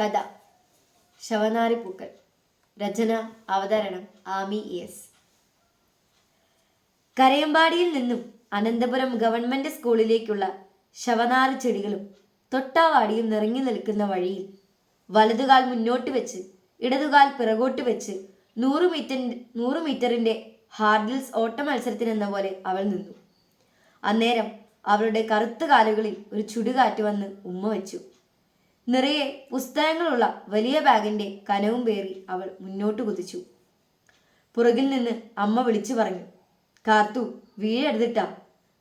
കഥ. ശവനാരിപ്പൂക്കൾ രചന അവതരണം ആമി എസ്. കരയമ്പാടിയിൽ നിന്നും അനന്തപുരം ഗവൺമെന്റ് സ്കൂളിലേക്കുള്ള ശവനാറ് ചെടികളും തൊട്ടാവാടിയും നിറങ്ങി നിൽക്കുന്ന വഴിയിൽ വലതുകാൽ മുന്നോട്ട് വെച്ച് ഇടതുകാൽ പിറകോട്ട് വെച്ച് നൂറ് മീറ്റർ നൂറ് മീറ്ററിന്റെ ഹാർഡിൽസ് ഓട്ട മത്സരത്തിനെന്ന പോലെ അവൾ നിന്നു. അന്നേരം അവളുടെ കറുത്ത കാലുകളിൽ ഒരു ചുടുകാറ്റ് വന്ന് ഉമ്മ വെച്ചു. നിറയെ പുസ്തകങ്ങളുള്ള വലിയ ബാഗിന്റെ കനവും പേറി അവൾ മുന്നോട്ട് കുതിച്ചു. പുറകിൽ നിന്ന് അമ്മ വിളിച്ചു പറഞ്ഞു കാത്തു വീഴെടുത്തിട്ടാ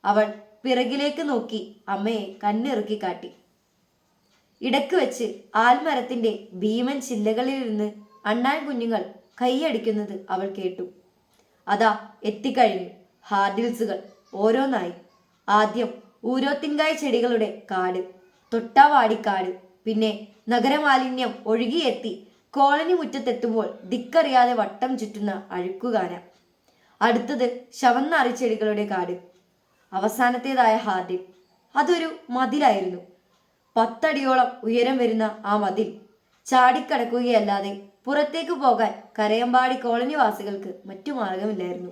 അവൾ പിറകിലേക്ക് നോക്കി അമ്മയെ കണ്ണിറുക്കി കാട്ടി. ഇടയ്ക്ക് വെച്ച് ആൽമരത്തിന്റെ ഭീമൻ ചില്ലകളിലിരുന്ന് അണ്ണാൻ കുഞ്ഞുങ്ങൾ കൈയടിക്കുന്നത് അവൾ കേട്ടു. അതാ എത്തിക്കഴിഞ്ഞു ഹാർഡിൽസുകൾ ഓരോന്നായി. ആദ്യം ഊരോത്തിങ്കായ ചെടികളുടെ കാട് തൊട്ടാവാടിക്കാട് പിന്നെ നഗരമാലിന്യം ഒഴുകിയെത്തി. കോളനി മുറ്റത്തെത്തുമ്പോൾ ദിക്കറിയാതെ വട്ടം ചുറ്റുന്ന അഴുക്കുകാന. അടുത്തത് ശവന്ന അറിച്ചെടികളുടെ കാട്. അവസാനത്തേതായ ഹാദിൽ അതൊരു മതിലായിരുന്നു. പത്തടിയോളം ഉയരം വരുന്ന ആ മതിൽ ചാടിക്കടക്കുകയല്ലാതെ പുറത്തേക്ക് പോകാൻ കരയമ്പാടി കോളനിവാസികൾക്ക് മറ്റു മാർഗമില്ലായിരുന്നു.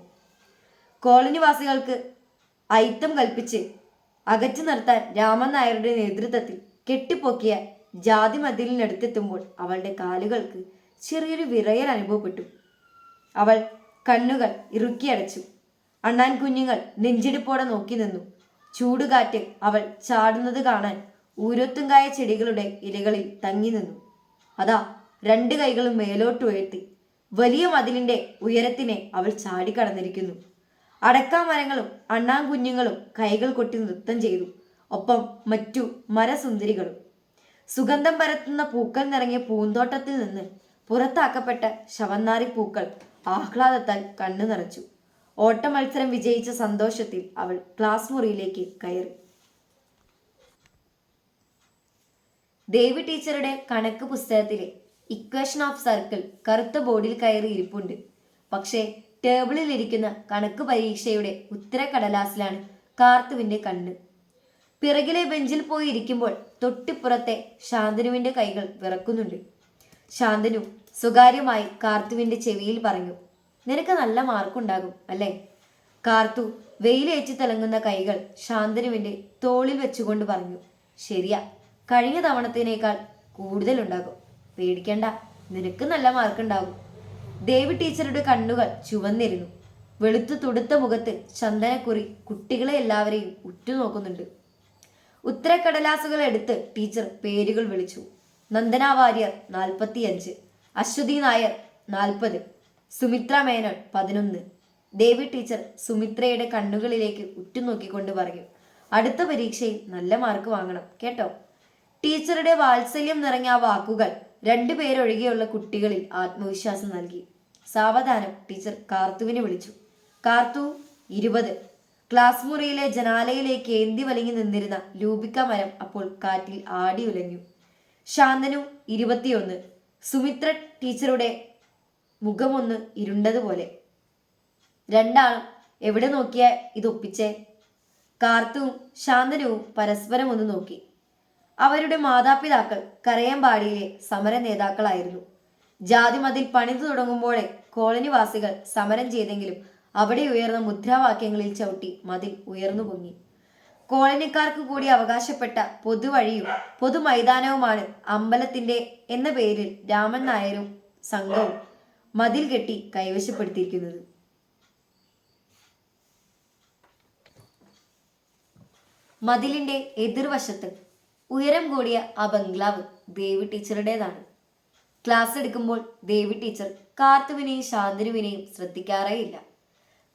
കോളനിവാസികൾക്ക് ഐത്തം കൽപ്പിച്ച് അകറ്റി നിർത്താൻ രാമൻ നായരുടെ നേതൃത്വത്തിൽ കെട്ടിപ്പൊക്കിയ ജാതി മതിലിനടുത്തെത്തുമ്പോൾ അവളുടെ കാലുകൾക്ക് ചെറിയൊരു വിറയൽ അനുഭവപ്പെട്ടു. അവൾ കണ്ണുകൾ ഇറുക്കിയടച്ചു. അണ്ണാൻ കുഞ്ഞുങ്ങൾ നെഞ്ചിടിപ്പോടെ നോക്കി നിന്നു. ചൂടുകാറ്റ് അവൾ ചാടുന്നത് കാണാൻ ഊരൊത്തുങ്കായ ചെടികളുടെ ഇലകളിൽ തങ്ങി നിന്നു. അതാ രണ്ട് കൈകളും മേലോട്ട് ഉയർത്തി. വലിയ മതിലിന്റെ ഉയരത്തിനെ അവൾ ചാടിക്കടന്നിരിക്കുന്നു. അടക്കാമരങ്ങളും അണ്ണാൻ കുഞ്ഞുങ്ങളും കൈകൾ കൊട്ടി നൃത്തം ചെയ്തു. ഒപ്പം മറ്റു മരസുന്ദരികളും. സുഗന്ധം പരത്തുന്ന പൂക്കൾ നിറങ്ങിയ പൂന്തോട്ടത്തിൽ നിന്ന് പുറത്താക്കപ്പെട്ട ശവന്നാറി പൂക്കൾ ആഹ്ലാദത്താൽ കണ്ണു നിറച്ചു. ഓട്ട മത്സരം വിജയിച്ച സന്തോഷത്തിൽ അവൾ ക്ലാസ് മുറിയിലേക്ക് കയറി. ദേവി ടീച്ചറുടെ കണക്ക് പുസ്തകത്തിലെ ഇക്വേഷൻ ഓഫ് സർക്കിൾ കറുത്ത ബോർഡിൽ കയറി ഇരിപ്പുണ്ട്. പക്ഷേ ടേബിളിൽ ഇരിക്കുന്ന കണക്ക് പരീക്ഷയുടെ ഉത്തരക്കടലാസിലാണ് കാർത്തുവിന്റെ കണ്ണ്. പിറകിലെ ബെഞ്ചിൽ പോയി ഇരിക്കുമ്പോൾ തൊട്ടിപ്പുറത്തെ ശാന്തനുവിന്റെ കൈകൾ വിറക്കുന്നുണ്ട്. ശാന്തനു സ്വകാര്യമായി കാർത്തുവിന്റെ ചെവിയിൽ പറഞ്ഞു നിനക്ക് നല്ല മാർക്കുണ്ടാകും അല്ലേ? കാർത്തു വെയിലേറ്റ് തിളങ്ങുന്ന കൈകൾ ശാന്തനുവിന്റെ തോളിൽ വെച്ചുകൊണ്ട് പറഞ്ഞു ശരിയാ കഴിഞ്ഞ തവണത്തിനേക്കാൾ കൂടുതലുണ്ടാകും. പേടിക്കണ്ട നിനക്ക് നല്ല മാർക്കുണ്ടാകും. ദേവി ടീച്ചറുടെ കണ്ണുകൾ ചുവന്നിരുന്നു. വെളുത്തു തുടുത്ത മുഖത്ത് ചന്ദനക്കുറി കുട്ടികളെ എല്ലാവരെയും ഉറ്റുനോക്കുന്നുണ്ട്. ഉത്തരക്കടലാസുകൾ എടുത്ത് ടീച്ചർ പേരുകൾ വിളിച്ചു. നന്ദന വാര്യർ നാൽപ്പത്തിയഞ്ച്. അശ്വതി നായർ നാൽപ്പത്. സുമിത്ര മേനോൻ പതിനൊന്ന്. ദേവി ടീച്ചർ സുമിത്രയുടെ കണ്ണുകളിലേക്ക് ഉറ്റുനോക്കിക്കൊണ്ട് പറഞ്ഞു അടുത്ത പരീക്ഷയിൽ നല്ല മാർക്ക് വാങ്ങണം കേട്ടോ. ടീച്ചറുടെ വാത്സല്യം നിറഞ്ഞ ആ വാക്കുകൾ രണ്ടുപേരൊഴികെയുള്ള കുട്ടികളിൽ ആത്മവിശ്വാസം നൽകി. സാവധാനം ടീച്ചർ കാർത്തുവിനെ വിളിച്ചു. കാർത്തു ഇരുപത്. ക്ലാസ് മുറിയിലെ ജനാലയിലേക്ക് ഏന്തി വലിഞ്ഞു നിന്നിരുന്ന ലൂപിക്ക മരം അപ്പോൾ കാറ്റിൽ ആടി ഉലഞ്ഞു. ശാന്തനു ഇരുപത്തിയൊന്ന്. സുമിത്ര ടീച്ചറുടെ മുഖമൊന്ന് ഇരുണ്ടതുപോലെ. രണ്ടാളും എവിടെ നോക്കിയാ ഇത് ഒപ്പിച്ചേ? കാർത്തുവും ശാന്തനുവും പരസ്പരം ഒന്ന് നോക്കി. അവരുടെ മാതാപിതാക്കൾ കരയമ്പാടിയിലെ സമര നേതാക്കളായിരുന്നു ജാതിമതിൽ പണിതു തുടങ്ങുമ്പോഴേ കോളനിവാസികൾ സമരം ചെയ്തെങ്കിലും അവിടെ ഉയർന്ന മുദ്രാവാക്യങ്ങളിൽ ചവിട്ടി മതിൽ ഉയർന്നു പൊങ്ങി. കോളനിക്കാർക്ക് കൂടി അവകാശപ്പെട്ട പൊതുവഴിയും പൊതുമൈതാനവുമാണ് അമ്പലത്തിന്റെ എന്ന പേരിൽ രാമൻ നായരും സംഘവും മതിൽ കെട്ടി കൈവശപ്പെടുത്തിയിരിക്കുന്നത്. മതിലിന്റെ എതിർവശത്ത് ഉയരം കൂടിയ ആ ബംഗ്ലാവ് ദേവി ടീച്ചറുടേതാണ്. ക്ലാസ് എടുക്കുമ്പോൾ ദേവി ടീച്ചർ കാർത്തുവിനെയും ശാന്തനുവിനെയും ശ്രദ്ധിക്കാറേയില്ല.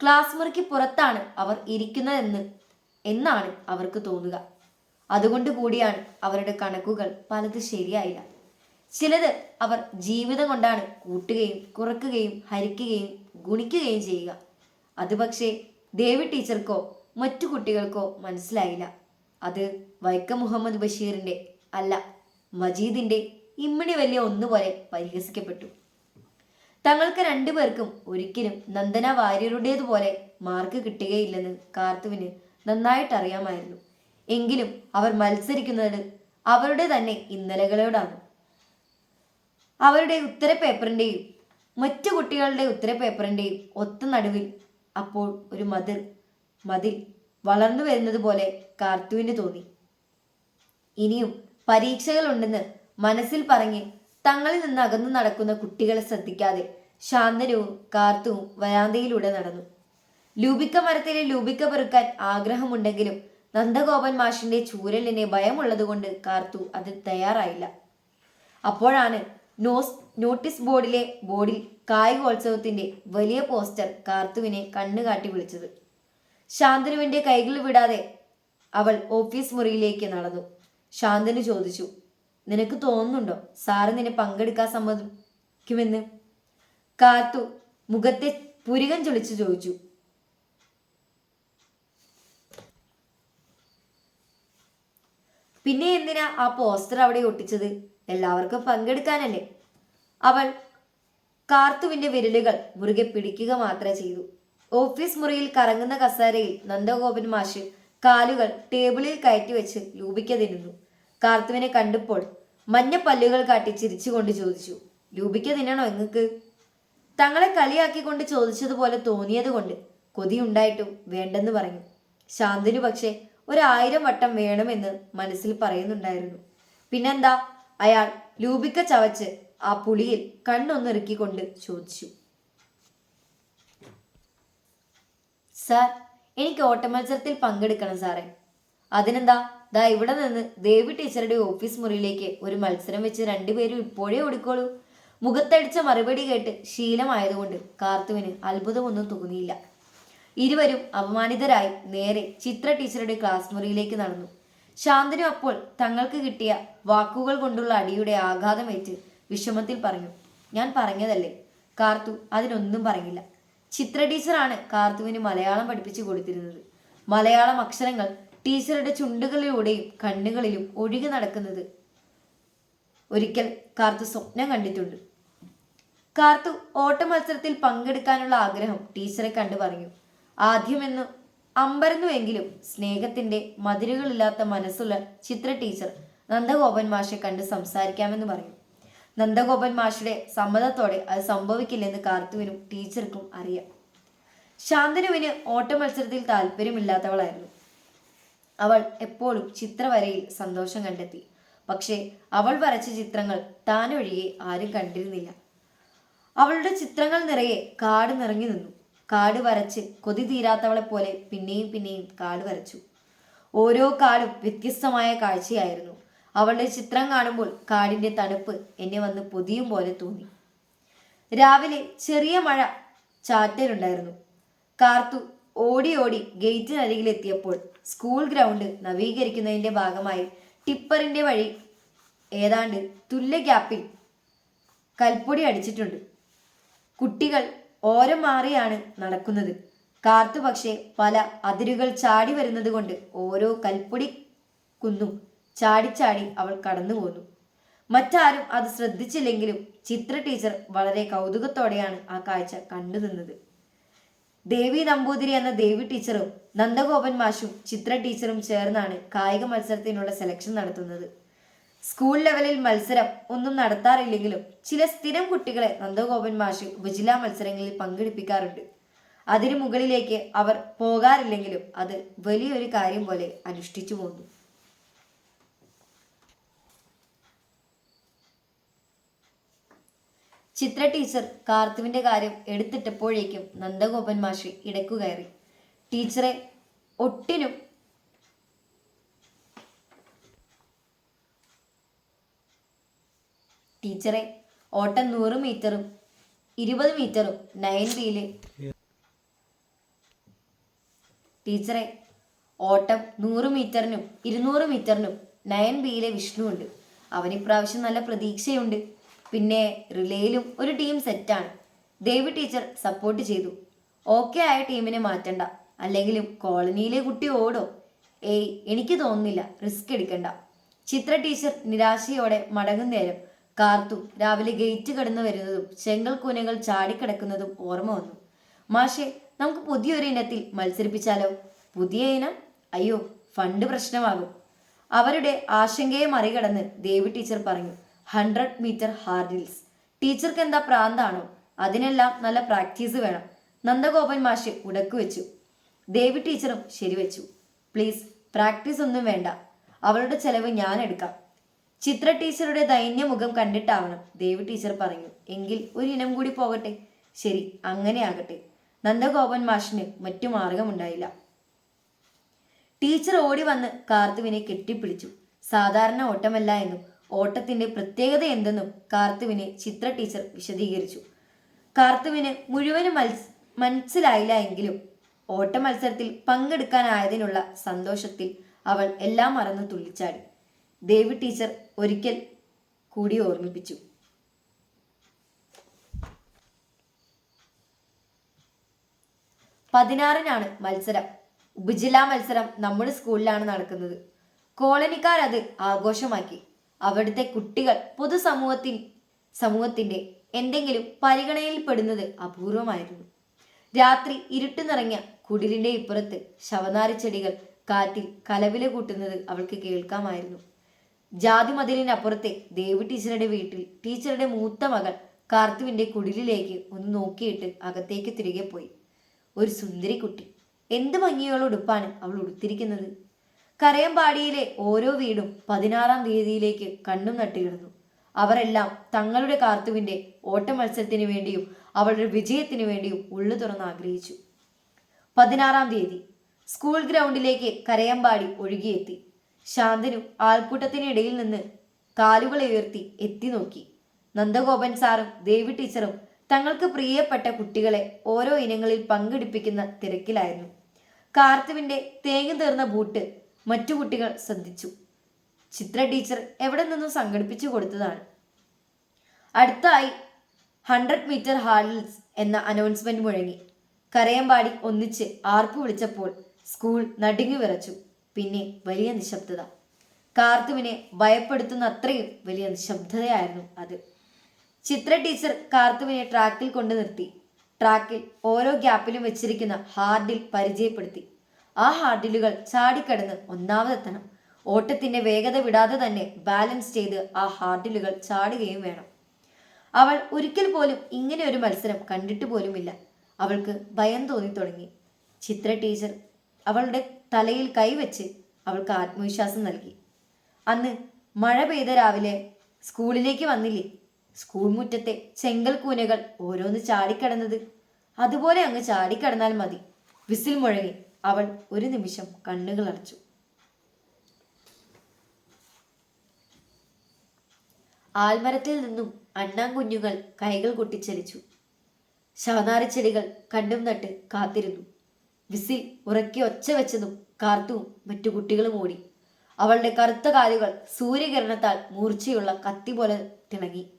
ക്ലാസ് മുറിക്ക് പുറത്താണ് അവർ ഇരിക്കുന്നതെന്ന് എന്നാണ് അവർക്ക് തോന്നുക. അതുകൊണ്ട് കൂടിയാണ് അവരുടെ കണക്കുകൾ പലത് ശരിയായില്ല. ചിലത് അവർ ജീവിതം കൊണ്ടാണ് കൂട്ടുകയും കുറക്കുകയും ഹരിക്കുകയും ഗുണിക്കുകയും ചെയ്യുക. അത് പക്ഷേ ദേവി ടീച്ചർക്കോ മറ്റു കുട്ടികൾക്കോ മനസ്സിലായില്ല. അത് വൈക്കം മുഹമ്മദ് ബഷീറിന്റെ അല്ല മജീദിന്റെ ഇമ്മിണി വലിയ ഒന്നുപോലെ പരിഹസിക്കപ്പെട്ടു. തങ്ങൾക്ക് രണ്ടുപേർക്കും ഒരിക്കലും നന്ദന വാര്യരുടേതുപോലെ മാർക്ക് കിട്ടുകയില്ലെന്ന് കാർത്തുവിന് നന്നായിട്ട് അറിയാമായിരുന്നു എങ്കിലും അവർ മത്സരിക്കുന്നത് അവരുടെ തന്നെ ഇന്നലകളോടാണ്. അവരുടെ ഉത്തരപേപ്പറിന്റെയും മറ്റു കുട്ടികളുടെ ഉത്തരപേപ്പറിന്റെയും ഒത്ത നടുവിൽ അപ്പോൾ ഒരു മതിൽ മതിൽ വളർന്നു വരുന്നത് പോലെ കാർത്തുവിന് തോന്നി. ഇനിയും പരീക്ഷകളുണ്ടെന്ന് മനസ്സിൽ പറഞ്ഞ് തങ്ങളിൽ നിന്ന് അകന്നു നടക്കുന്ന കുട്ടികളെ ശ്രദ്ധിക്കാതെ ശാന്തനവും കാർത്തുവും വരാന്തയിലൂടെ നടന്നു. ലൂബിക്ക മരത്തിലെ ലൂബിക്ക പെറുക്കാൻ ആഗ്രഹമുണ്ടെങ്കിലും നന്ദഗോപൻ മാഷിന്റെ ചൂരലിനെ ഭയമുള്ളതുകൊണ്ട് കാർത്തു അതിൽ തയ്യാറായില്ല. അപ്പോഴാണ് നോസ് നോട്ടീസ് ബോർഡിലെ ബോർഡിൽ കായികോത്സവത്തിന്റെ വലിയ പോസ്റ്റർ കാർത്തുവിനെ കണ്ണുകാട്ടി വിളിച്ചത്. ശാന്തനുവിന്റെ കൈകൾ വിടാതെ അവൾ ഓഫീസ് മുറിയിലേക്ക് നടന്നു. ശാന്തനു ചോദിച്ചു നിനക്ക് തോന്നുന്നുണ്ടോ? സാറ് നിന്നെ പങ്കെടുക്കാൻ സമ്മതിക്കുമെന്ന്? കാത്തു മുഖത്തെ പുരികം ചൊളിച്ചു ചോദിച്ചു. പിന്നെ എന്തിനാ ആ പോസ്റ്റർ അവിടെ ഒട്ടിച്ചത്? എല്ലാവർക്കും പങ്കെടുക്കാനല്ലേ? അവൾ കാർത്തുവിന്റെ വിരലുകൾ മുറുകെ പിടിക്കുക മാത്രമേ ചെയ്തു. ഓഫീസ് മുറിയിൽ കറങ്ങുന്ന കസാരയിൽ നന്ദഗോപൻ മാഷ് കാലുകൾ ടേബിളിൽ കയറ്റി വെച്ച് ലൂപിക്ക തിന്നുന്നു കാർത്തുവിനെ കണ്ടപ്പോൾ മഞ്ഞ പല്ലുകൾ കാട്ടി ചിരിച്ചുകൊണ്ട് ചോദിച്ചു രൂപിക്ക് തിന്നണോ എങ്ങക്ക് തങ്ങളെ കളിയാക്കിക്കൊണ്ട് ചോദിച്ചതുപോലെ തോന്നിയത് കൊണ്ട് കൊതിയുണ്ടായിട്ടും വേണ്ടെന്ന് പറഞ്ഞു. ശാന്തനു പക്ഷേ ഒരായിരം വട്ടം വേണമെന്ന് മനസ്സിൽ പറയുന്നുണ്ടായിരുന്നു. പിന്നെന്താ അയാൾ ലൂപിക്ക ചവച്ച് ആ പുളിയിൽ കണ്ണൊന്നിറുക്കിക്കൊണ്ട് ചോദിച്ചു സാർ എനിക്ക് ഓട്ടമത്സരത്തിൽ പങ്കെടുക്കണം സാറേ. അതിനെന്താ ദാ ഇവിടെ നിന്ന് ദേവി ടീച്ചറുടെ ഓഫീസ് മുറിയിലേക്ക് ഒരു മത്സരം വെച്ച് രണ്ടുപേരും ഇപ്പോഴേ ഓടിക്കോളൂ. മുഖത്തടിച്ച മറുപടി കേട്ട് ശീലമായതുകൊണ്ട് കാർത്തുവിന് അത്ഭുതമൊന്നും തോന്നിയില്ല. ഇരുവരും അപമാനിതരായി നേരെ ചിത്ര ടീച്ചറുടെ ക്ലാസ് മുറിയിലേക്ക് നടന്നു. ശാന്തനു അപ്പോൾ തങ്ങൾക്ക് കിട്ടിയ വാക്കുകൾ കൊണ്ടുള്ള അടിയുടെ ആഘാതമേറ്റ് വിഷമത്തിൽ പറഞ്ഞു ഞാൻ പറഞ്ഞതല്ലേ? കാർത്തു അതിനൊന്നും പറഞ്ഞില്ല. ചിത്ര ടീച്ചറാണ് കാർത്തുവിന് മലയാളം പഠിപ്പിച്ചു കൊടുത്തിരുന്നത്. മലയാളം അക്ഷരങ്ങൾ ടീച്ചറുടെ ചുണ്ടുകളിലൂടെയും കണ്ണുകളിലും ഒഴുകി നടക്കുന്നത് ഒരിക്കൽ കാർത്തു സ്വപ്നം കണ്ടിട്ടുണ്ട്. കാർത്തു ഓട്ട മത്സരത്തിൽ പങ്കെടുക്കാനുള്ള ആഗ്രഹം ടീച്ചറെ കണ്ടു പറഞ്ഞു. ആദ്യമെന്ന് അമ്പരന്നുവെങ്കിലും സ്നേഹത്തിന്റെ മതിരുകളില്ലാത്ത മനസ്സുള്ള ചിത്ര ടീച്ചർ നന്ദഗോപൻ മാഷെ കണ്ട് സംസാരിക്കാമെന്ന് പറഞ്ഞു. നന്ദഗോപൻ മാഷയുടെ സമ്മതത്തോടെ അത് സംഭവിക്കില്ലെന്ന് കാർത്തുവിനും ടീച്ചർക്കും അറിയാം. ശാന്തനുവിന് ഓട്ട മത്സരത്തിൽ താല്പര്യമില്ലാത്തവളായിരുന്നു. അവൾ എപ്പോഴും ചിത്രവരയിൽ സന്തോഷം കണ്ടെത്തി. പക്ഷേ അവൾ വരച്ച ചിത്രങ്ങൾ താനൊഴികെ ആരും കണ്ടിരുന്നില്ല. അവളുടെ ചിത്രങ്ങൾ നിറയെ കാട് നിറഞ്ഞു നിന്നു. കാട് വരച്ച് കൊതി തീരാത്തവളെ പോലെ പിന്നെയും പിന്നെയും കാട് വരച്ചു. ഓരോ കാടും വ്യത്യസ്തമായ കാഴ്ചയായിരുന്നു. അവളുടെ ചിത്രം കാണുമ്പോൾ കാടിന്റെ തണുപ്പ് എന്നെ വന്ന് പൊതിയും പോലെ തോന്നി. രാവിലെ ചെറിയ മഴ ചാറ്റലുണ്ടായിരുന്നു. കാർത്തു ഓടി ഓടി ഗേറ്റിനരികിലെത്തിയപ്പോൾ സ്കൂൾ ഗ്രൗണ്ട് നവീകരിക്കുന്നതിന്റെ ഭാഗമായി ടിപ്പറിന്റെ വഴി ഏതാണ്ട് തുല്യ ഗ്യാപ്പിൽ കൽപ്പൊടി അടിച്ചിട്ടുണ്ട്. കുട്ടികൾ ഓരം മാറിയാണ് നടക്കുന്നത്. കാർത്തു പക്ഷേ പല അതിരുകൾ ചാടി വരുന്നത് കൊണ്ട് ഓരോ കൽപ്പൊടി കുന്നും ചാടിച്ചാടി അവൾ കടന്നു പോന്നു. മറ്റാരും അത് ശ്രദ്ധിച്ചില്ലെങ്കിലും ചിത്ര ടീച്ചർ വളരെ കൗതുകത്തോടെയാണ് ആ കാഴ്ച കണ്ടു നിന്നത്. ദേവി നമ്പൂതിരി എന്ന ദേവി ടീച്ചറും നന്ദഗോപൻ മാഷും ചിത്ര ടീച്ചറും ചേർന്നാണ് കായിക മത്സരത്തിനുള്ള സെലക്ഷൻ നടത്തുന്നത്. സ്കൂൾ ലെവലിൽ മത്സരം ഒന്നും നടത്താറില്ലെങ്കിലും ചില സ്ഥിരം കുട്ടികളെ നന്ദഗോപൻ മാഷ് ഉപജില്ലാ മത്സരങ്ങളിൽ പങ്കെടുപ്പിക്കാറുണ്ട്. അതിനു മുകളിലേക്ക് അവർ പോകാറില്ലെങ്കിലും അത് വലിയൊരു കാര്യം പോലെ അനുഷ്ഠിച്ചു പോന്നു ചിത്ര ടീച്ചർ കാർത്തുവിന്റെ കാര്യം എടുത്തിട്ടപ്പോഴേക്കും നന്ദഗോപൻ മാഷി ഇടയ്ക്കു കയറി. ടീച്ചറെ ഒട്ടിനും ടീച്ചറെ ഓട്ടം നൂറ് മീറ്ററും ഇരുപത് മീറ്ററും നയൻ ബിയിൽ ടീച്ചറെ ഓട്ടം നൂറ് മീറ്ററിനും ഇരുന്നൂറ് മീറ്ററിനും നയൻ ബിയിലെ വിഷ്ണുവുണ്ട്. അവന് ഇപ്രാവശ്യം നല്ല പ്രതീക്ഷയുണ്ട്. പിന്നെ റിലേയിലും ഒരു ടീം സെറ്റാണ്. ദേവി ടീച്ചർ സപ്പോർട്ട് ചെയ്തു. ഓക്കെ ആയ ടീമിനെ മാറ്റണ്ട. അല്ലെങ്കിലും കോളനിയിലെ കുട്ടി ഓടോ. ഏയ് എനിക്ക് തോന്നുന്നില്ല. റിസ്ക് എടുക്കണ്ട. ചിത്ര ടീച്ചർ നിരാശയോടെ മടങ്ങുന്നേരം കാർത്തു രാവിലെ ഗേറ്റ് കടന്നു വരുന്നതും ചെങ്കൽ കൂനകൾ ചാടിക്കിടക്കുന്നതും ഓർമ്മ വന്നു. മാഷെ നമുക്ക് പുതിയൊരു ഇനത്തിൽ മത്സരിപ്പിച്ചാലോ? പുതിയ ഇനം? അയ്യോ ഫണ്ട് പ്രശ്നമാകും. അവരുടെ ആശങ്കയെ മറികടന്ന് ദേവി ടീച്ചർ പറഞ്ഞു. ഹൺഡ്രഡ് മീറ്റർ ഹാർഡിൽസ് ടീച്ചർക്ക് എന്താ പ്രാന്താണോ? അതിനെല്ലാം നല്ല പ്രാക്ടീസ് വേണം. നന്ദഗോപൻ മാഷ് ഉടക്കു വെച്ചു. ദേവി ടീച്ചറും ശരിവെച്ചു പ്ലീസ് പ്രാക്ടീസ് ഒന്നും വേണ്ട. അവളുടെ ചെലവ് ഞാൻ എടുക്കാം. ചിത്ര ടീച്ചറുടെ ദൈന്യമുഖം കണ്ടിട്ടാവണം ദേവി ടീച്ചർ പറഞ്ഞു. എങ്കിൽ ഒരു ഇനം കൂടി പോകട്ടെ? ശരി അങ്ങനെ ആകട്ടെ നന്ദഗോപൻ മാഷിന് മറ്റു മാർഗമുണ്ടായില്ല. ടീച്ചർ ഓടി വന്ന് കാർത്തുവിനെ കെട്ടിപ്പിടിച്ചു. സാധാരണ ഓട്ടമല്ല എന്നും ഓട്ടത്തിന്റെ പ്രത്യേകത എന്തെന്നും കാർത്തുവിനെ ചിത്ര ടീച്ചർ വിശദീകരിച്ചു. കാർത്തുവിന് മുഴുവനും മത്സ മനസ്സിലായില്ല എങ്കിലും ഓട്ട മത്സരത്തിൽ പങ്കെടുക്കാനായതിനുള്ള സന്തോഷത്തിൽ അവൾ എല്ലാം മറന്ന് തുള്ളിച്ചാടി. ദേവി ടീച്ചർ ഒരിക്കൽ കൂടി ഓർമ്മിപ്പിച്ചു. പതിനാറിനാണ് മത്സരം. ഉപജില്ലാ മത്സരം നമ്മുടെ സ്കൂളിലാണ് നടക്കുന്നത്. കോളനിക്കാർ അത് ആഘോഷമാക്കി. അവിടുത്തെ കുട്ടികൾ പൊതുസമൂഹത്തിൽ സമൂഹത്തിന്റെ എന്തെങ്കിലും പരിഗണനയിൽപ്പെടുന്നത് അപൂർവമായിരുന്നു. രാത്രി ഇരുട്ട് നിറഞ്ഞ കുടിലിന്റെ ഇപ്പുറത്ത് ശവനാരി ചെടികൾ കാറ്റിൽ കലവില കൂട്ടുന്നത് അവൾക്ക് കേൾക്കാമായിരുന്നു. ജാതി മതിലിനപ്പുറത്തെ ദേവി ടീച്ചറുടെ വീട്ടിൽ ടീച്ചറുടെ മൂത്ത മകൾ കാർത്തുവിന്റെ കുടിലിലേക്ക് ഒന്ന് നോക്കിയിട്ട് അകത്തേക്ക് തിരികെ പോയി. ഒരു സുന്ദരി കുട്ടി എന്ത് ഭംഗിയുള്ള ഉടുപ്പാണ് അവൾ ഉടുത്തിരിക്കുന്നത്? കരയമ്പാടിയിലെ ഓരോ വീടും പതിനാറാം തീയതിയിലേക്ക് കണ്ണും നട്ടിയിരുന്നു അവരെല്ലാം തങ്ങളുടെ കാർത്തുവിന്റെ ഓട്ട മത്സരത്തിന് വേണ്ടിയും അവളുടെ വിജയത്തിന് വേണ്ടിയും ഉള്ളു തുറന്ന് ആഗ്രഹിച്ചു. പതിനാറാം തീയതി സ്കൂൾ ഗ്രൗണ്ടിലേക്ക് കരയമ്പാടി ഒഴുകിയെത്തി. ശാന്തനു ആൾക്കൂട്ടത്തിനിടയിൽ നിന്ന് കാലുകളെ ഉയർത്തി എത്തി നോക്കി. നന്ദഗോപൻ സാറും ദേവി ടീച്ചറും തങ്ങൾക്ക് പ്രിയപ്പെട്ട കുട്ടികളെ ഓരോ ഇനങ്ങളിൽ പങ്കെടുപ്പിക്കുന്ന തിരക്കിലായിരുന്നു. കാർത്തുവിന്റെ തേങ്ങു തീർന്ന ബൂട്ട് മറ്റു കുട്ടികൾ ശ്രദ്ധിച്ചു. ചിത്ര ടീച്ചർ എവിടെ നിന്നും സംഘടിപ്പിച്ചു കൊടുത്തതാണ്? അടുത്തായി ഹൺഡ്രഡ് മീറ്റർ ഹാർഡിൽസ് എന്ന അനൗൺസ്മെന്റ് മുഴങ്ങി. കരയമ്പാടി ഒന്നിച്ച് ആർപ്പ് വിളിച്ചപ്പോൾ സ്കൂൾ നടുങ്ങി വിറച്ചു. പിന്നെ വലിയ നിശബ്ദത. കാർത്തുവിനെ ഭയപ്പെടുത്തുന്ന അത്രയും വലിയ നിശബ്ദതയായിരുന്നു അത്. ചിത്ര ടീച്ചർ കാർത്തുവിനെ ട്രാക്കിൽ കൊണ്ടു നിർത്തി. ട്രാക്കിൽ ഓരോ ഗ്യാപ്പിലും വെച്ചിരിക്കുന്ന ഹാർഡിൽ പരിചയപ്പെടുത്തി. ആ ഹാർഡിലുകൾ ചാടിക്കടന്ന് ഒന്നാമതെത്തണം. ഓട്ടത്തിന്റെ വേഗത വിടാതെ തന്നെ ബാലൻസ് ചെയ്ത് ആ ഹാർഡിലുകൾ ചാടുകയും വേണം. അവൾ ഒരിക്കൽ പോലും ഇങ്ങനെ ഒരു മത്സരം കണ്ടിട്ട് പോലുമില്ല. അവൾക്ക് ഭയം തോന്നി തുടങ്ങി. ചിത്ര ടീച്ചർ അവളുടെ തലയിൽ കൈവച്ച് അവൾക്ക് ആത്മവിശ്വാസം നൽകി. അന്ന് മഴ പെയ്ത രാവിലെ സ്കൂളിലേക്ക് വന്നില്ലേ? സ്കൂൾ മുറ്റത്തെ ചെങ്കൽ കൂനകൾ ഓരോന്ന് ചാടിക്കടന്നത്. അതുപോലെ അങ്ങ് ചാടിക്കടന്നാൽ മതി. വിസിൽ മുഴങ്ങി. അവൾ ഒരു നിമിഷം കണ്ണുകൾ അടച്ചു. ആൽമരത്തിൽ നിന്നും അണ്ണാങ്കുഞ്ഞുകൾ കൈകൾ കൊട്ടിച്ചലിച്ചു ശവനാരച്ചെടികൾ കണ്ടും നട്ട് കാത്തിരുന്നു. വിസി ഉറക്കി ഒച്ച വെച്ചതും കാർത്തുവും മറ്റു കുട്ടികളും ഓടി. അവളുടെ കറുത്ത കാലുകൾ സൂര്യകിരണത്താൽ മൂർച്ചയുള്ള കത്തി പോലെ തിളങ്ങി.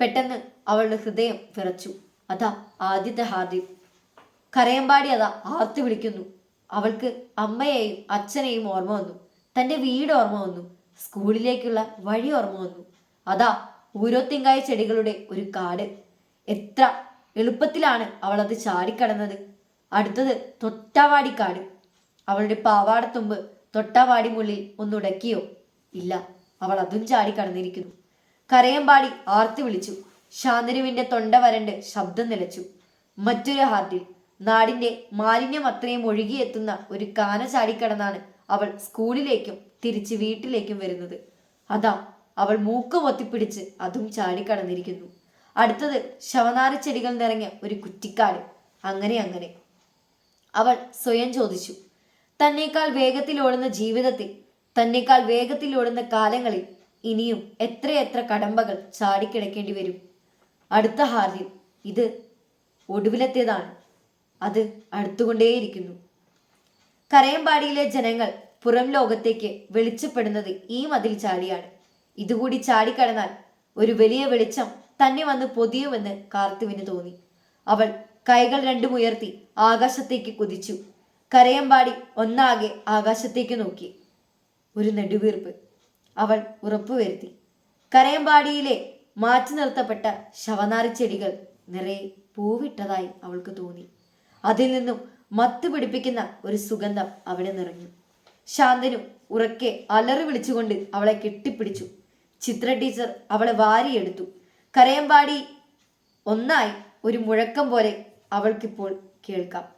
പെട്ടെന്ന് അവളുടെ ഹൃദയം വിറച്ചു. അതാ ആദ്യത്തെ ഹാർദ്യം കരയമ്പാടി അതാ ആർത്തു വിളിക്കുന്നു. അവൾക്ക് അമ്മയെയും അച്ഛനെയും ഓർമ്മ വന്നു. തന്റെ വീട് ഓർമ്മ വന്നു. സ്കൂളിലേക്കുള്ള വഴി ഓർമ്മ വന്നു. അതാ ഊരോത്തിങ്കായ ചെടികളുടെ ഒരു കാട്. എത്ര എളുപ്പത്തിലാണ് അവൾ അത് ചാടിക്കടന്നത്. അടുത്തത് തൊട്ടാവാടിക്കാട് അവളുടെ പാവാടത്തുമ്പ് തൊട്ടാവാടിമുള്ളിൽ ഒന്നുടക്കിയോ ഇല്ല അവൾ അതും ചാടിക്കടന്നിരിക്കുന്നു. കരയമ്പാടി ആർത്തി വിളിച്ചു. ശാന്തനുവിന്റെ തൊണ്ട വരണ്ട് ശബ്ദം നിലച്ചു. മറ്റൊരു ഹാർട്ടിൽ നാടിന്റെ മാലിന്യം അത്രയും ഒഴുകിയെത്തുന്ന ഒരു കാന ചാടിക്കടന്നാണ് അവൾ സ്കൂളിലേക്കും തിരിച്ച് വീട്ടിലേക്കും വരുന്നത്. അതാ അവൾ മൂക്ക് പൊത്തിപ്പിടിച്ച് അതും ചാടിക്കടന്നിരിക്കുന്നു. അടുത്തത് ശവനാരി ചെടികൾ നിറഞ്ഞ ഒരു കുറ്റിക്കാട്. അങ്ങനെ അങ്ങനെ. അവൾ സ്വയം ചോദിച്ചു. തന്നേക്കാൾ വേഗത്തിൽ ഓടുന്ന ജീവിതത്തിൽ തന്നേക്കാൾ വേഗത്തിൽ ഓടുന്ന കാലങ്ങളിൽ ഇനിയും എത്രയെത്ര കടമ്പകൾ ചാടിക്കിടക്കേണ്ടി വരും? അടുത്ത ഹാർദിൽ ഇത് ഒടുവിലത്തേതാണ്. അത് അടുത്തുകൊണ്ടേയിരിക്കുന്നു. കരയമ്പാടിയിലെ ജനങ്ങൾ പുറം ലോകത്തേക്ക് വെളിച്ചപ്പെടുന്നത് ഈ മതിൽ ചാടിയാണ്. ഇതുകൂടി ചാടിക്കടന്നാൽ ഒരു വലിയ വെളിച്ചം തന്നെ വന്ന് പൊതിയുമെന്ന് കാർത്തുവിന് തോന്നി. അവൾ കൈകൾ രണ്ടുമുയർത്തി ആകാശത്തേക്ക് കുതിച്ചു. കരയമ്പാടി ഒന്നാകെ ആകാശത്തേക്ക് നോക്കി. ഒരു നെടുവീർപ്പ്. അവൾ ഉറപ്പുവരുത്തി കരയമ്പാടിയിലെ മാറ്റി നിർത്തപ്പെട്ട ശവനാറി ചെടികൾ നിറയെ പൂവിട്ടതായി അവൾക്ക് തോന്നി. അതിൽ നിന്നും മത്ത് പിടിപ്പിക്കുന്ന ഒരു സുഗന്ധം അവിടെ നിറഞ്ഞു. ശാന്തനു ഉറക്കെ അലറി വിളിച്ചുകൊണ്ട് അവളെ കെട്ടിപ്പിടിച്ചു. ചിത്ര ടീച്ചർ അവളെ വാരിയെടുത്തു. കരയമ്പാടി ഒന്നായി ഒരു മുഴക്കം പോലെ അവൾക്കിപ്പോൾ കേൾക്കാം.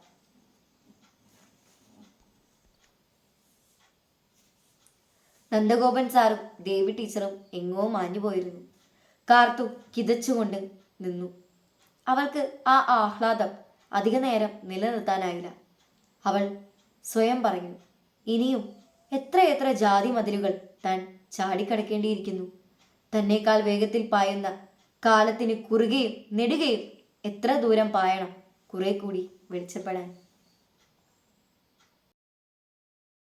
നന്ദഗോപൻ സാറും ദേവി ടീച്ചറും എങ്ങോ മാഞ്ഞുപോയിരുന്നു കാർത്തു കിതച്ചുകൊണ്ട് നിന്നു. അവൾക്ക് ആ ആഹ്ലാദം അധിക നേരം നിലനിർത്താനായില്ല. അവൾ സ്വയം പറഞ്ഞു ഇനിയും എത്രയെത്ര ജാതി മതിലുകൾ താൻ ചാടിക്കടക്കേണ്ടിയിരിക്കുന്നു. തന്നേക്കാൾ വേഗത്തിൽ പായുന്ന കാലത്തിന് കുറുകയും നെടുകയും എത്ര ദൂരം പായണം കുറെ കൂടി വെളിച്ചപ്പെടാൻ.